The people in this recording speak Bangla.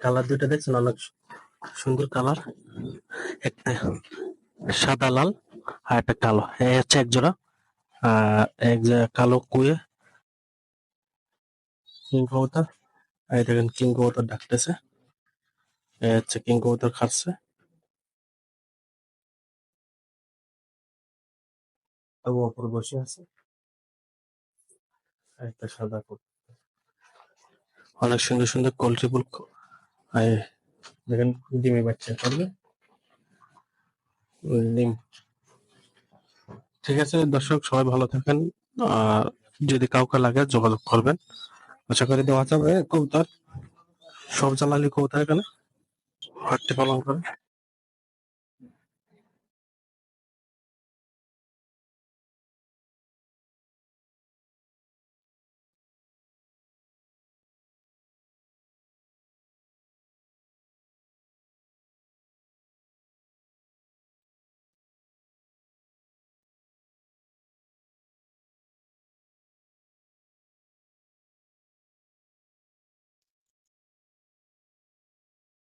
কালার দুইটা দেখছেন? অনেক সুন্দর কালার একটা সাদা লাল আর একটা কালো। হচ্ছে এক জোড়া। এক কালো কুয়ে। কিং কবুতর এই দেখেন কিং কবুতর ডাকতেছে। এই হচ্ছে কিং কবুতর খাচ্ছে তবু ওপরে বসে আছে। একটা সাদা কবুতর অনেক সুন্দর সুন্দর কোয়ালিটিফুল দেখেন, ডিমে বাচ্চা করবে ডিম। ঠিক আছে, দর্শক, সবাই ভালো থাকেন। আর যদি কাউকে লাগে, যোগাযোগ করবেন। আশা করি দেওয়া যাবে কবুতর। সব জ্বালালি কবুতর এখানে। হাটটি পালন করে